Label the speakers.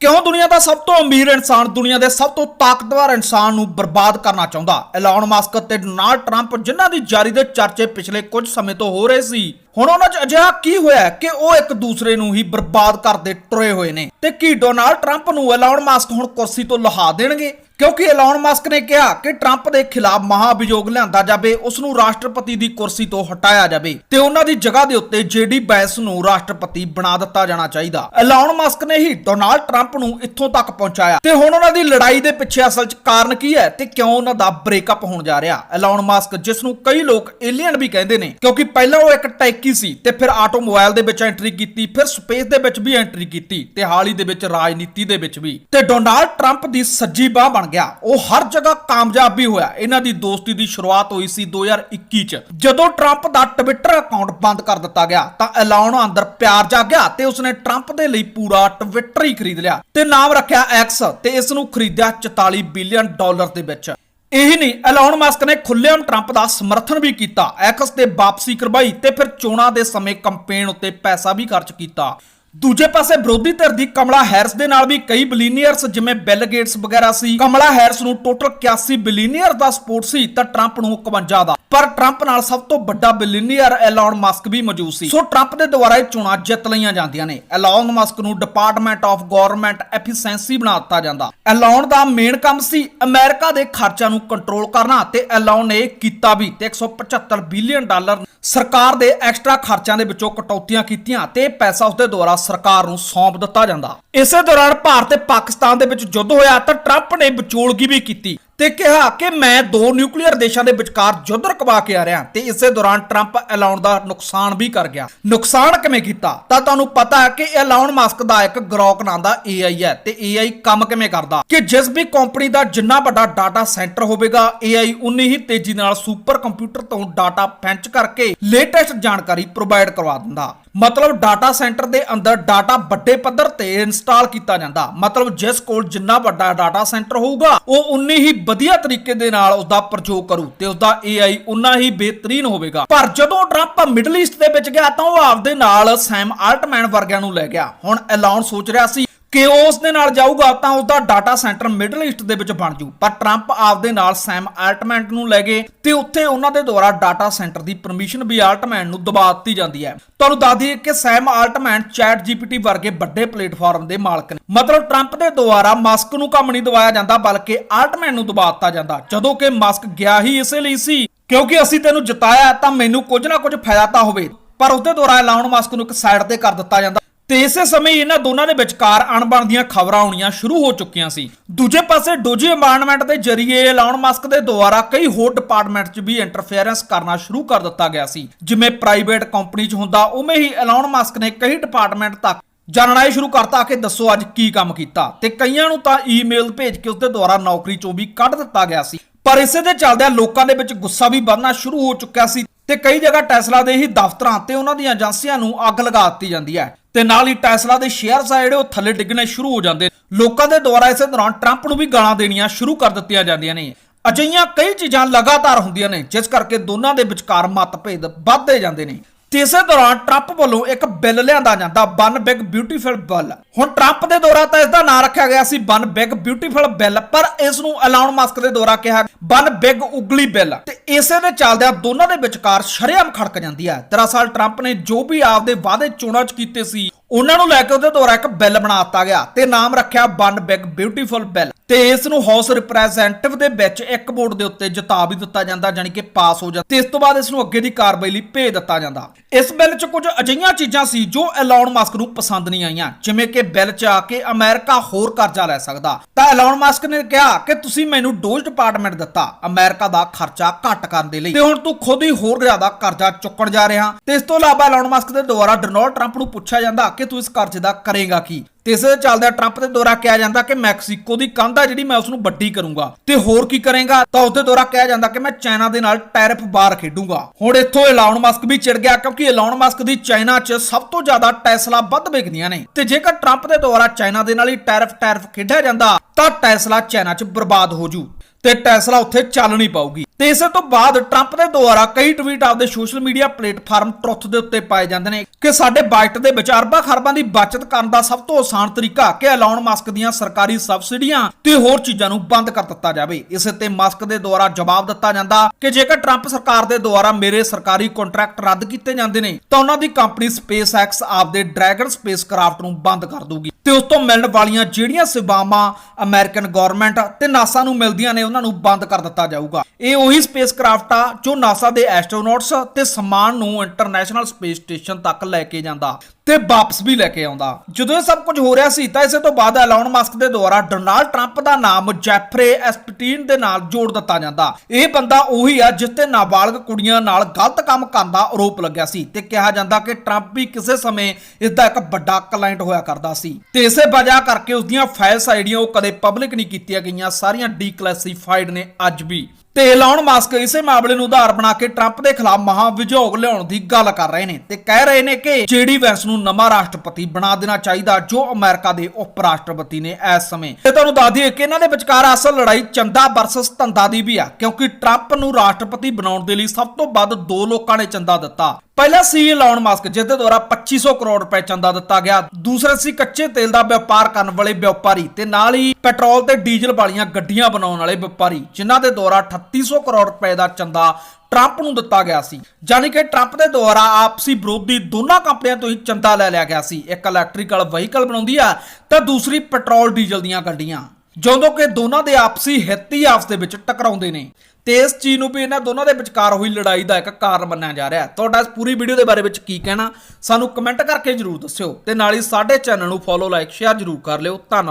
Speaker 1: ਕਿਉਂ ਦੁਨੀਆ ਦਾ ਸਭ ਤੋਂ ਅਮੀਰ ਇਨਸਾਨ ਦੁਨੀਆ ਦੇ ਸਭ ਤੋਂ ਤਾਕਤਵਰ ਇਨਸਾਨ ਨੂੰ ਬਰਬਾਦ ਕਰਨਾ ਚਾਹੁੰਦਾ? ਐਲਨ ਮਸਕ ਤੇ ਡੋਨਾਲਡ ਟਰੰਪ ਜਿਨ੍ਹਾਂ ਦੀ ਜਾਰੀ ਦੇ ਚਰਚੇ ਪਿਛਲੇ ਕੁਝ ਸਮੇਂ ਤੋਂ ਹੋ ਰਹੇ ਸੀ। ਹੁਣ ਉਹਨਾਂ 'ਚ ਅਜਿਹਾ ਕੀ ਹੋਇਆ ਕਿ ਉਹ ਇੱਕ ਦੂਸਰੇ ਨੂੰ ਹੀ ਬਰਬਾਦ ਕਰਦੇ ਟੁਰੇ ਹੋਏ ਨੇ? ਤੇ ਕੀ ਡੋਨਾਲਡ ਟਰੰਪ ਨੂੰ ਐਲਨ ਮਸਕ ਹੁਣ ਕੁਰਸੀ ਤੋਂ ਲਹਾ ਦੇਣਗੇ? ਕਿਉਂਕਿ ਐਲਨ ਮਸਕ ਨੇ ਕਿਹਾ ਕਿ ਟਰੰਪ ਦੇ ਖਿਲਾਫ ਮਹਾਅਭਿਯੋਗ ਲਿਆਂਦਾ ਜਾਵੇ, ਉਸ ਨੂੰ ਰਾਸ਼ਟਰਪਤੀ ਦੀ ਕੁਰਸੀ ਤੋਂ ਹਟਾਇਆ ਜਾਵੇ ਤੇ ਉਹਨਾਂ ਦੀ ਜਗ੍ਹਾ ਦੇ ਉੱਤੇ ਜੇਡੀ ਬੈਸ ਨੂੰ ਰਾਸ਼ਟਰਪਤੀ ਬਣਾ ਦਿੱਤਾ ਜਾਣਾ ਚਾਹੀਦਾ। ਐਲਨ ਮਸਕ ਨੇ ਹੀ ਡੋਨਾਲਡ ਟਰੰਪ ਨੂੰ ਇੱਥੋਂ ਤੱਕ ਪਹੁੰਚਾਇਆ। ਤੇ ਹੁਣ ਉਹਨਾਂ ਦੀ ਲੜਾਈ ਦੇ ਪਿੱਛੇ ਅਸਲ 'ਚ ਕਾਰਨ ਕੀ ਹੈ ਤੇ ਕਿਉਂ ਉਹਨਾਂ ਦਾ ਬ੍ਰੇਕਅਪ ਹੋਣ ਜਾ ਰਿਹਾ? ਐਲਨ ਮਾਸਕ ਜਿਸ ਨੂੰ ਕਈ ਲੋਕ ਏਲੀਅਨ ਵੀ ਕਹਿੰਦੇ ਨੇ, ਕਿਉਂਕਿ ਪਹਿਲਾਂ ਉਹ ਇੱਕ ਟੈਕੀ ਸੀ ਤੇ ਫਿਰ ਆਟੋਮੋਬਾਈਲ ਦੇ ਵਿੱਚ ਐਂਟਰੀ ਕੀਤੀ, ਫਿਰ ਸਪੇਸ ਦੇ ਵਿੱਚ ਵੀ ਐਂਟਰੀ ਕੀਤੀ ਤੇ ਹਾਲ ਹੀ ਦੇ ਵਿੱਚ ਰਾਜਨੀਤੀ ਦੇ ਵਿੱਚ ਵੀ। ਤੇ ਡੋਨਾਲਡ ਟਰੰਪ ਦੀ ਸੱਜੀ ਬਾਹ ਬਣ ਗਿਆ। ਉਹ ਹਰ ਜਗ੍ਹਾ ਕਾਮਯਾਬ ਵੀ ਹੋਇਆ। ਇਹਨਾਂ ਦੀ ਦੋਸਤੀ ਦੀ ਸ਼ੁਰੂਆਤ ਹੋਈ ਸੀ 2021 ਚ। ਜਦੋਂ ਟਰੰਪ ਦਾ ਟਵਿੱਟਰ ਅਕਾਊਂਟ ਬੰਦ ਕਰ ਦਿੱਤਾ ਗਿਆ, ਤਾਂ ਐਲਾਨ ਅੰਦਰ ਪਿਆਰ ਜਾਗਿਆ ਤੇ ਉਸਨੇ ਟਰੰਪ ਦੇ ਲਈ ਪੂਰਾ ਟਵਿੱਟਰ ਹੀ ਖਰੀਦ ਲਿਆ ਤੇ ਨਾਮ ਰੱਖਿਆ ਐਕਸ ਤੇ ਇਸ ਨੂੰ ਖਰੀਦਿਆ 44 ਬਿਲੀਅਨ ਡਾਲਰ ਦੇ ਵਿੱਚ। ਇਹੀ ਨਹੀਂ, ਐਲਨ ਮਸਕ ਨੇ ਖੁੱਲ੍ਹੇਆਮ ਟਰੰਪ ਦਾ ਸਮਰਥਨ ਵੀ ਕੀਤਾ ਐਕਸ ਤੇ ਵਾਪਸੀ ਕਰਵਾਈ ਤੇ ਫਿਰ ਚੋਣਾਂ ਦੇ ਸਮੇਂ ਕੰਪੇਨ ਉੱਤੇ ਪੈਸਾ ਵੀ ਖਰਚ ਕੀਤਾ। ਦੂਜੇ ਪਾਸੇ ਵਿਰੋਧੀ ਧਿਰ ਦੀ ਕਮਲਾ ਹੈਰਿਸ ਦੇ ਨਾਲ ਵੀ ਕਈ ਬਿਲੀਨੀਅਰਸ, ਜਿਵੇਂ ਬਿਲ ਗੇਟਸ ਵਗੈਰਾ ਸੀ। ਕਮਲਾ ਹੈਰਿਸ ਨੂੰ ਟੋਟਲ 81 ਬਿਲੀਨੀਅਰ ਦਾ ਸਪੋਰਟ ਸੀ, ਤਾਂ ਟਰੰਪ ਨੂੰ 51 ਦਾ। ਪਰ ਟਰੰਪ ਨਾਲ ਸਭ ਤੋਂ ਵੱਡਾ ਬਿਲੀਨੀਅਰ ਐਲਨ ਮਸਕ ਵੀ ਮੌਜੂਦ ਸੀ। ਸੋ ਟਰੰਪ ਦੇ ਦੁਆਰਾ ਇਹ ਚੋਣਾਂ ਜਿੱਤ ਲਈਆਂ ਜਾਂਦੀਆਂ ਨੇ। ਐਲਨ ਮਸਕ ਨੂੰ ਡਿਪਾਰਟਮੈਂਟ ਆਫ ਗਵਰਨਮੈਂਟ ਐਫੀਸ਼ੀਐਂਸੀ ਬਣਾ ਦਿੱਤਾ ਜਾਂਦਾ। ਐਲਨ ਦਾ ਮੇਨ ਕੰਮ ਸੀ ਅਮਰੀਕਾ ਦੇ ਖਰਚਾ ਨੂੰ ਕੰਟਰੋਲ ਕਰਨਾ ਤੇ ਐਲਨ ਨੇ ਕੀਤਾ ਵੀ ਤੇ 175 ਬਿਲੀਅਨ ਡਾਲਰ ਸਰਕਾਰ ਦੇ ਐਕਸਟਰਾ ਖਰਚਿਆਂ ਦੇ ਵਿੱਚੋਂ ਕਟੌਤੀਆਂ ਕੀਤੀਆਂ ਤੇ ਪੈਸਾ ਉਸਦੇ ਦੁਆਰਾ ਸਰਕਾਰ ਨੂੰ ਸੌਂਪ ਦਿੱਤਾ ਜਾਂਦਾ। ਇਸੇ ਦੌਰਾਨ ਭਾਰਤ ਤੇ ਪਾਕਿਸਤਾਨ ਦੇ ਵਿੱਚ ਯੁੱਧ ਹੋਇਆ ਤਾਂ ਟਰੰਪ ਨੇ ਵਿਚੋਲਗੀ ਵੀ ਕੀਤੀ। ਤੇ ਕਿਹਾ ਕਿ ਮੈਂ ਦੋ ਨਿਊਕਲੀਅਰ ਦੇਸ਼ਾਂ ਦੇ ਵਿਚਕਾਰ ਯੁੱਧ ਰਕਵਾ ਕੇ ਆ ਰਿਹਾ, ਤੇ ਇਸੇ ਦੌਰਾਨ ਟਰੰਪ ਐਲਾਨ ਦਾ ਨੁਕਸਾਨ ਵੀ ਕਰ ਗਿਆ। ਨੁਕਸਾਨ ਕਿਵੇਂ ਕੀਤਾ? ਤਾਂ ਤੁਹਾਨੂੰ ਪਤਾ ਹੈ ਕਿ ਐਲਾਨ ਮਸਕ ਦਾ ਇੱਕ ਗਰੋਕ ਨਾਂ ਦਾ AI ਹੈ, ਤੇ AI ਕੰਮ ਕਿਵੇਂ ਕਰਦਾ? ਕਿ ਜਿਸ ਵੀ ਕੰਪਨੀ ਦਾ ਜਿੰਨਾ ਵੱਡਾ ਡਾਟਾ ਸੈਂਟਰ ਹੋਵੇਗਾ AI ਉਨੀ ਹੀ ਤੇਜ਼ੀ ਨਾਲ ਸੁਪਰ ਕੰਪਿਊਟਰ ਤੋਂ ਡਾਟਾ ਫੈਂਚ ਕਰਕੇ ਲੇਟੈਸਟ ਜਾਣਕਾਰੀ ਪ੍ਰੋਵਾਈਡ ਕਰਵਾ ਦਿੰਦਾ। ਮਤਲਬ ਡਾਟਾ ਸੈਂਟਰ ਦੇ ਅੰਦਰ ਡਾਟਾ ਵੱਡੇ ਪੱਧਰ ਤੇ ਇੰਸਟਾਲ ਕੀਤਾ ਜਾਂਦਾ। ਮਤਲਬ ਜਿਸ ਕੋਲ ਜਿੰਨਾ ਵੱਡਾ ਡਾਟਾ ਸੈਂਟਰ ਹੋਊਗਾ, ਉਹ ਉਨੀ ਹੀ ਵਧੀਆ ਤਰੀਕੇ ਦੇ ਨਾਲ ਉਸਦਾ ਪ੍ਰਯੋਗ ਕਰੂ ਤੇ ਉਸਦਾ AI ਉਨਾ ਹੀ ਬਿਹਤਰੀਨ ਹੋਵੇਗਾ। ਪਰ ਜਦੋਂ ਟਰੰਪ ਮਿਡਲ ਈਸਟ ਦੇ ਵਿੱਚ ਗਿਆ ਤਾਂ ਉਹ ਆਪਦੇ ਨਾਲ ਸੈਮ ਆਲਟਮੈਨ ਵਰਗਿਆਂ ਨੂੰ ਲੈ ਗਿਆ। ਹੁਣ ਐਲਾਨ ਸੋਚ ਰਿਹਾ ਸੀ ਕਿ ਉਹ ਉਸ ਦੇ ਨਾਲ ਜਾਊਗਾ ਤਾਂ ਉਸਦਾ ਡਾਟਾ ਸੈਂਟਰ ਮਿਡਲ ਈਸਟ ਦੇ ਵਿੱਚ ਬਣ ਜੂ। ਪਰ ਟਰੰਪ ਆਪਦੇ ਨਾਲ ਸੈਮ ਆਲਟਮੈਨ ਨੂੰ ਲੈ ਗਏ ਤੇ ਉੱਥੇ ਉਹਨਾਂ ਦੇ ਦੁਆਰਾ ਡਾਟਾ ਸੈਂਟਰ ਦੀ ਪਰਮਿਸ਼ਨ ਵੀ ਆਲਟਮੈਨ ਨੂੰ ਦਬਾ ਦਿੱਤੀ ਜਾਂਦੀ ਹੈ। ਤੁਹਾਨੂੰ ਦੱਸ ਦਈਏ ਕਿ ਸੈਮ ਆਲਟਮੈਨ ਚੈਟ ਜੀਪੀਟੀ ਵਰਗੇ ਵੱਡੇ ਪਲੇਟਫਾਰਮ ਦੇ ਮਾਲਕ ਨੇ। ਮਤਲਬ ਟਰੰਪ ਦੇ ਦੁਆਰਾ ਮਾਸਕ ਨੂੰ ਕੰਮ ਨਹੀਂ ਦਵਾਇਆ ਜਾਂਦਾ, ਬਲਕਿ ਆਲਟਮੈਨ ਨੂੰ ਦਬਾ ਦਿੱਤਾ ਜਾਂਦਾ। ਜਦੋਂ ਕਿ ਮਾਸਕ ਗਿਆ ਹੀ ਇਸੇ ਲਈ ਸੀ, ਕਿਉਂਕਿ ਅਸੀਂ ਤੈਨੂੰ ਜਿਤਾਇਆ ਤਾਂ ਮੈਨੂੰ ਕੁਝ ਨਾ ਕੁਝ ਫਾਇਦਾ ਤਾਂ ਹੋਵੇ। ਪਰ ਉਸਦੇ ਦੁਆਰਾ ਐਲਾਨ ਮਾਸਕ ਨੂੰ ਇੱਕ ਸਾਈਡ ਤੇ ਕਰ ਦਿੱਤਾ ਜਾਂਦਾ। ਤੇ ਇਸੇ ਸਮੇਂ ਇਹਨਾਂ ਦੋਨਾਂ ਦੇ ਵਿਚਕਾਰ ਅਣਬਣ ਦੀਆਂ ਖਬਰਾਂ ਆਉਣੀਆਂ ਸ਼ੁਰੂ ਹੋ ਚੁੱਕੀਆਂ ਸੀ। ਦੂਜੇ ਪਾਸੇ ਡੋਜੀ এনवायरमेंट ਦੇ ਜ਼ਰੀਏ ਐਲਨ ਮਸਕ ਦੇ ਦੁਆਰਾ ਕਈ ਹੋਰ ਡਿਪਾਰਟਮੈਂਟ 'ਚ ਵੀ ਇੰਟਰਫੇਰੈਂਸ ਕਰਨਾ ਸ਼ੁਰੂ ਕਰ ਦਿੱਤਾ ਗਿਆ ਸੀ। ਜਿਵੇਂ ਪ੍ਰਾਈਵੇਟ ਕੰਪਨੀ 'ਚ ਹੁੰਦਾ, ਉਵੇਂ ਹੀ ਐਲਨ ਮਾਸਕ ਨੇ ਕਈ ਡਿਪਾਰਟਮੈਂਟ ਤੱਕ ਜਾਣਨਾ ਹੀ ਸ਼ੁਰੂ ਕਰਤਾ ਕਿ ਦੱਸੋ ਅੱਜ ਕੀ ਕੰਮ ਕੀਤਾ। ਤੇ ਕਈਆਂ ਨੂੰ ਤਾਂ ਈਮੇਲ ਭੇਜ ਕੇ ਉਸਦੇ ਦੁਆਰਾ ਨੌਕਰੀ 'ਚੋਂ ਵੀ ਕੱਢ ਦਿੱਤਾ ਗਿਆ ਸੀ। ਪਰ ਇਸੇ ਦੇ ਚੱਲਦਿਆਂ ਲੋਕਾਂ ਦੇ ਵਿੱਚ ਗੁੱਸਾ ਵੀ ਵਧਣਾ ਸ਼ੁਰੂ ਹੋ ਚੁੱਕਿਆ ਸੀ। ਤੇ ਕਈ ਜਗ੍ਹਾ ਟੈਸਲਾ ਦੇ ਹੀ ਦਫ਼ਤਰਾਂ ਤੇ ਉਹਨਾਂ ਦੀਆਂ ਏਜੰਸੀਆਂ ਨੂੰ ਅੱਗ ਲਗਾ ਦਿੱਤੀ ਜਾਂਦੀ ਹੈ। ਤੇ ਨਾਲ ਹੀ ਟੈਸਲਾ ਦੇ ਸ਼ੇਅਰਸ ਆ ਜਿਹੜੇ ਉਹ ਥੱਲੇ ਡਿੱਗਣੇ ਸ਼ੁਰੂ ਹੋ ਜਾਂਦੇ। ਲੋਕਾਂ ਦੇ ਦੁਆਰਾ ਇਸੇ ਦੌਰਾਨ ਟਰੰਪ ਨੂੰ ਵੀ ਗਾਲਾਂ ਦੇਣੀਆਂ ਸ਼ੁਰੂ ਕਰ ਦਿੱਤੀਆਂ ਜਾਂਦੀਆਂ ਨੇ। ਅਜਿਹੀਆਂ ਕਈ ਚੀਜ਼ਾਂ ਲਗਾਤਾਰ ਹੁੰਦੀਆਂ ਨੇ, ਜਿਸ ਕਰਕੇ ਦੋਨਾਂ ਦੇ ਵਿਚਕਾਰ ਮਤਭੇਦ ਵੱਧਦੇ ਜਾਂਦੇ ਨੇ। ਤੇ ਇਸੇ ਦੌਰਾਨ ਟਰੰਪ ਵੱਲੋਂ ਇੱਕ ਬਿੱਲ ਲਿਆਂਦਾ ਜਾਂਦਾ ਵਨ ਬਿਗ ਬਿਊਟੀਫੁਲ ਬਿੱਲ ਹੁਣ ਟਰੰਪ ਦੇ ਦੌਰਾ ਤਾਂ ਇਸ ਦਾ ਨਾਮ ਰੱਖਿਆ ਗਿਆ ਸੀ ਬਨ ਬਿਗ ਬਿਊਟੀਫੁਲ ਬਿੱਲ ਪਰ ਇਸ ਨੂੰ ਐਲਾਨ ਮਸਕ ਦੇ ਦੌਰਾ ਕਿਹਾ ਬਨ ਬਿਗ ਉਗਲੀ ਬਿੱਲ ਤੇ ਇਸੇ ਦੇ ਚੱਲਦਿਆਂ ਦੋਨਾਂ ਦੇ ਵਿਚਕਾਰ ਸ਼ਰੇਆਮ ਖੜਕ ਜਾਂਦੀ ਹੈ। ਦਰਅਸਲ ਟਰੰਪ ਨੇ ਜੋ ਵੀ ਆਪਦੇ ਵਾਅਦੇ ਚੋਣਾਂ 'ਚ ਕੀਤੇ ਸੀ ਉਹਨਾਂ ਨੂੰ ਲੈ ਕੇ ਉਹਦੇ ਦੁਆਰਾ ਇੱਕ ਬਿੱਲ ਬਣਾ ਦਿੱਤਾ ਗਿਆ ਤੇ ਨਾਮ ਰੱਖਿਆ ਵਨ ਬਿਗ ਬਿਊਟੀਫੁਲ ਬਿੱਲ ਤੇ ਇਸ ਨੂੰ ਹਾਊਸ ਰਿਪਰੈਜ਼ੈਂਟੇਟਿਵ ਦੇ ਵਿੱਚ ਇੱਕ ਵੋਟ ਦੇ ਉੱਤੇ ਜਿਤਾ ਵੀ ਦਿੱਤਾ ਜਾਂਦਾ ਜਾਨੀ ਕਿ ਪਾਸ ਹੋ ਜਾਂਦਾ। ਤੇ ਇਸ ਤੋਂ ਬਾਅਦ ਇਸ ਨੂੰ ਅੱਗੇ ਦੀ ਕਾਰਵਾਈ ਲਈ ਭੇਜ ਦਿੱਤਾ ਜਾਂਦਾ। ਇਸ ਬਿੱਲ 'ਚ ਕੁਝ ਅਜਿਹੀਆਂ ਚੀਜ਼ਾਂ ਸੀ ਜੋ ਐਲਨ ਮਸਕ ਨੂੰ ਪਸੰਦ ਨਹੀਂ ਆਈਆਂ, ਜਿਵੇਂ ਕਿ ਬਿੱਲ 'ਚ ਆ ਕੇ ਅਮਰੀਕਾ ਹੋਰ ਕਰਜ਼ਾ ਲੈ ਸਕਦਾ। ਤਾਂ ਐਲਨ ਮਸਕ ਨੇ ਕਿਹਾ ਕਿ ਤੁਸੀਂ ਮੈਨੂੰ ਡੋਜ ਡਿਪਾਰਟਮੈਂਟ ਦਿੱਤਾ, ਅਮਰੀਕਾ ਦਾ ਖਰਚਾ ਘੱਟ ਕਰਨ ਦੇ ਲਈ। ਤੇ ਹੁਣ ਤੂੰ ਖੁਦ ਹੀ ਹੋਰ ਜ਼ਿਆਦਾ ਕਰਜ਼ਾ ਚੁੱਕਣ ਜਾ ਰਿਹਾ। ਤੇ ਇਸ ਤੋਂ ਇਲਾਵਾ ਐਲਨ ਮਸਕ ਦੇ ਦੁਆਰਾ ਡੋਨਾਲਡ ਟਰੰਪ ਨੂੰ ਪੁੱਛਿਆ ਜਾਂਦਾ ਕਿ ਤੂੰ ਇਸ ਕਰਜ਼ੇ ਦਾ ਕਰੇਗਾ ਕੀ? ਤੇ ਇਸੇ ਦੇ ਟਰੰਪ ਦੇ ਦੁਆਰਾ ਕਿਹਾ ਜਾਂਦਾ ਕਿ ਮੈਕਸੀਕੋ ਦੀ ਕੰਧ ਆ ਜਿਹੜੀ ਮੈਂ ਉਸ ਨੂੰ ਵੱਡੀ ਕਰੂੰਗਾ। ਤੇ ਹੋਰ ਕੀ ਕਰੇਗਾ? ਤਾਂ ਉਹਦੇ ਦੁਆਰਾ ਕਿਹਾ ਜਾਂਦਾ ਕਿ ਮੈਂ ਚਾਈਨਾ ਦੇ ਨਾਲ ਟੈਰਿਫ ਬਾਰ ਖੇਡੂੰਗਾ। ਹੁਣ ਇੱਥੋਂ ਐਲਾਨ ਮਸਕ ਵੀ ਚਿੜ ਗਿਆ ਕਿਉਂਕਿ ਐਲਾਨ ਮਸਕ ਦੀ ਚਾਈਨਾ 'ਚ ਸਭ ਤੋਂ ਜ਼ਿਆਦਾ ਟੈਸਲਾ ਵੱਧ ਵਿਕਦੀਆਂ ਨੇ। ਤੇ ਜੇਕਰ ਟਰੰਪ ਦੇ ਦੁਆਰਾ ਚਾਈਨਾ ਦੇ ਨਾਲ ਹੀ ਟੈਰਿਫ ਟੈਰਿਫ ਖੇਡਿਆ ਜਾਂਦਾ, ਤਾਂ ਟੈਸਲਾ ਚਾਈਨਾ 'ਚ ਬਰਬਾਦ ਹੋ ਜੂ। ਤੇ ਟੈਸਲਾ ਉੱਥੇ ਚੱਲ ਨਹੀਂ ਪਾਊਗੀ। ਤੇ ਇਸੇ ਤੋਂ ਬਾਅਦ ਟਰੰਪ ਦੇ ਦੁਆਰਾ ਕਈ ਟਵੀਟ ਆਪਦੇ ਸੋਸ਼ਲ ਮੀਡੀਆ ਪਲੇਟਫਾਰਮ ਟਰੁੱਥ ਦੇ ਉੱਤੇ ਪਾਏ ਜਾਂਦੇ ਨੇ ਕਿ ਸਾਡੇ ਬਜਟ ਦੇ ਵਿੱਚ ਅਰਬਾਂ ਖਰਬਾਂ ਦੀ ਬਚਤ ਕਰਨ ਦਾ ਸਭ ਤੋਂ ਆਸਾਨ ਤਰੀਕਾ ਕਿ ਐਲਨ ਮਸਕ ਦੀਆਂ ਸਰਕਾਰੀ ਸਬਸਿਡੀਆਂ ਤੇ ਹੋਰ ਚੀਜ਼ਾਂ ਨੂੰ ਬੰਦ ਕਰ ਦਿੱਤਾ ਜਾਵੇ। ਇਸੇ ਤੇ ਮਸਕ ਦੇ ਦੁਆਰਾ ਜਵਾਬ ਦਿੱਤਾ ਜਾਂਦਾ ਕਿ ਜੇਕਰ ਟਰੰਪ ਸਰਕਾਰ ਦੇ ਦੁਆਰਾ ਮੇਰੇ ਸਰਕਾਰੀ ਕੰਟਰੈਕਟ ਰੱਦ ਕੀਤੇ ਜਾਂਦੇ ਨੇ, ਤਾਂ ਉਹਨਾਂ ਦੀ ਕੰਪਨੀ ਸਪੇਸ ਐਕਸ ਆਪਦੇ ਡਰੈਗਨ ਸਪੇਸਕ੍ਰਾਫਟ ਨੂੰ ਬੰਦ ਕਰ ਦੂਗੀ ਤੇ ਉਸ ਤੋਂ ਮਿਲਣ ਵਾਲੀਆਂ ਜਿਹੜੀਆਂ ਸੇਵਾਵਾਂ ਅਮਰੀਕਨ ਗਵਰਨਮੈਂਟ ਤੇ ਨਾਸਾ ਨੂੰ ਮਿਲਦੀਆਂ ਨੇ, ਉਹਨਾਂ ਨੂੰ ਬੰਦ ਕਰ ਦਿੱਤਾ ਜਾਊਗਾ। ਇਹ ਉਹੀ ਸਪੇਸਕ੍ਰਾਫਟ ਆ ਜੋ ਨਾਸਾ ਦੇ ਐਸਟ੍ਰੋਨੌਟਸ ਤੇ ਸਮਾਨ ਨੂੰ ਇੰਟਰਨੈਸ਼ਨਲ ਸਪੇਸ ਸਟੇਸ਼ਨ ਤੱਕ ਲੈ ਕੇ ਜਾਂਦਾ ਤੇ ਵਾਪਸ ਵੀ ਲੈ ਕੇ ਆਉਂਦਾ। ਜਦੋਂ ਇਹ ਸਭ ਕੁਝ ਹੋ ਰਿਹਾ ਸੀ ਤਾਂ ਇਸੇ ਤੋਂ ਬਾਅਦ ਐਲਨ ਮਸਕ ਦੇ ਦੁਆਰਾ ਡੋਨਾਲਡ ਟਰੰਪ ਦਾ ਨਾਮ ਜੈਫਰੇ ਐਸਪਟੀਨ ਦੇ ਨਾਲ ਜੋੜ ਦਿੱਤਾ ਜਾਂਦਾ। ਇਹ ਬੰਦਾ ਉਹੀ ਆ ਜਿਸ ਤੇ ਨਾਬਾਲਗ ਕੁੜੀਆਂ ਨਾਲ ਗਲਤ ਕੰਮ ਕਰਨ ਦਾ ਆਰੋਪ ਲੱਗਿਆ ਸੀ ਤੇ ਕਿਹਾ ਜਾਂਦਾ ਕਿ ਟਰੰਪ ਵੀ ਕਿਸੇ ਸਮੇਂ ਇਸ ਦਾ ਇੱਕ ਵੱਡਾ ਕਲਾਇੰਟ ਹੋਇਆ ਕਰਦਾ ਸੀ। ਤੇ ਇਸੇ ਵਜ੍ਹਾ ਕਰਕੇ ਉਸ ਦੀਆਂ ਫਾਈਲਸ ਆਈਡੀਆਂ ਉਹ ਕਦੇ ਪਬਲਿਕ ਨਹੀਂ ਕੀਤੀਆਂ ਗਈਆਂ, ਸਾਰੀਆਂ ਡੀਕਲਾਸੀਫਾਈਡ ਨੇ ਅੱਜ ਵੀ। ਤੇ ਐਲਨ ਮਾਸਕ ਇਸੇ ਮਾਮਲੇ ਨੂੰ ਉਧਾਰ ਬਣਾ ਕੇ ਟਰੰਪ ਦੇ ਖਿਲਾਫ ਮਹਾ ਵਿਜੋਗ ਲਿਆਉਣ ਦੀ ਗੱਲ ਕਰ ਰਹੇ ਨੇ ਤੇ ਕਹਿ ਰਹੇ ਨੇ ਕਿ ਜੇਡੀ ਵੈਂਸ ਨੂੰ ਨਵਾਂ ਰਾਸ਼ਟਰਪਤੀ ਬਣਾ ਦੇਣਾ ਚਾਹੀਦਾ ਜੋ ਅਮਰੀਕਾ ਦੇ ਉਪ ਰਾਸ਼ਟਰਪਤੀ ਨੇ ਇਸ ਸਮੇਂ। ਤੇ ਤੁਹਾਨੂੰ ਦੱਸ ਦਈਏ ਕਿ ਇਹਨਾਂ ਦੇ ਵਿਚਕਾਰ ਅਸਲ ਲੜਾਈ ਚੰਦਾ ਵਰਸਸ ਧੰਦਾ ਦੀ ਵੀ ਆ, ਕਿਉਂਕਿ ਟਰੰਪ ਨੂੰ ਰਾਸ਼ਟਰਪਤੀ ਬਣਾਉਣ ਦੇ ਲਈ ਸਭ ਤੋਂ ਵੱਧ ਦੋ ਲੋਕਾਂ ਨੇ ਚੰਦਾ ਦਿੱਤਾ। ਪਹਿਲਾ ਸੀ ਐਲਨ ਮਾਸਕ ਜਿਸ ਦੇ ਦੁਆਰਾ 2500 ਕਰੋੜ ਰੁਪਏ ਚੰਦਾ ਦਿੱਤਾ ਗਿਆ। ਦੂਸਰਾ ਸੀ ਕੱਚੇ ਤੇਲ ਦਾ ਵਪਾਰ ਕਰਨ ਵਾਲੇ ਵਪਾਰੀ ਤੇ ਨਾਲ ਹੀ ਪੈਟਰੋਲ ਤੇ ਡੀਜ਼ਲ ਵਾਲੀਆਂ ਗੱਡੀਆਂ ਬਣਾਉਣ ਵਾਲੇ ਵਪਾਰੀ, ਜਿਨ੍ਹਾਂ ਦੇ ਦੁਆਰਾ 3800 ਕਰੋੜ ਰੁਪਏ ਦਾ ਚੰਦਾ ਟਰੰਪ ਨੂੰ ਦਿੱਤਾ ਗਿਆ ਸੀ। ਯਾਨੀ ਕਿ ਟਰੰਪ ਦੇ ਦੁਆਰਾ ਆਪਸੀ ਵਿਰੋਧੀ ਦੋਨਾਂ ਕੰਪਨੀਆਂ ਤੋਂ ਹੀ ਚੰਦਾ ਲੈ ਲਿਆ ਗਿਆ ਸੀ। ਇੱਕ ਇਲੈਕਟ੍ਰੀਕਲ ਵਹੀਕਲ ਬਣਾਉਂਦੀ ਆ ਤਾਂ ਦੂਸਰੀ ਪੈਟਰੋਲ ਡੀਜ਼ਲ ਦੀਆਂ ਗੱਡੀਆਂ। ਜਦੋਂ ਕਿ ਦੋਨਾਂ ਦੇ ਆਪਸੀ ਹਿੱਤ ਹੀ ਆਪਸ ਦੇ ਵਿੱਚ ਟਕਰਾਉਂਦੇ ਨੇ। ਤੇ ਇਸ ਚੀਜ਼ ਨੂੰ ਵੀ ਇਹਨਾਂ ਦੋਨਾਂ ਦੇ ਵਿਚਕਾਰ ਹੋਈ ਲੜਾਈ ਦਾ ਇੱਕ ਕਾਰਨ ਮੰਨਿਆ ਜਾ ਰਿਹਾ ਹੈ। ਤੁਹਾਡਾ ਇਸ ਪੂਰੀ ਵੀਡੀਓ ਦੇ ਬਾਰੇ ਵਿੱਚ ਕੀ ਕਹਿਣਾ? ਸਾਨੂੰ ਕਮੈਂਟ ਕਰਕੇ ਜਰੂਰ ਦੱਸਿਓ ਤੇ ਨਾਲ ਹੀ ਸਾਡੇ ਚੈਨਲ ਨੂੰ ਫੋਲੋ ਲਾਈਕ ਸ਼ੇਅਰ ਜਰੂਰ ਕਰ ਲਿਓ। ਧੰਨਵਾਦ।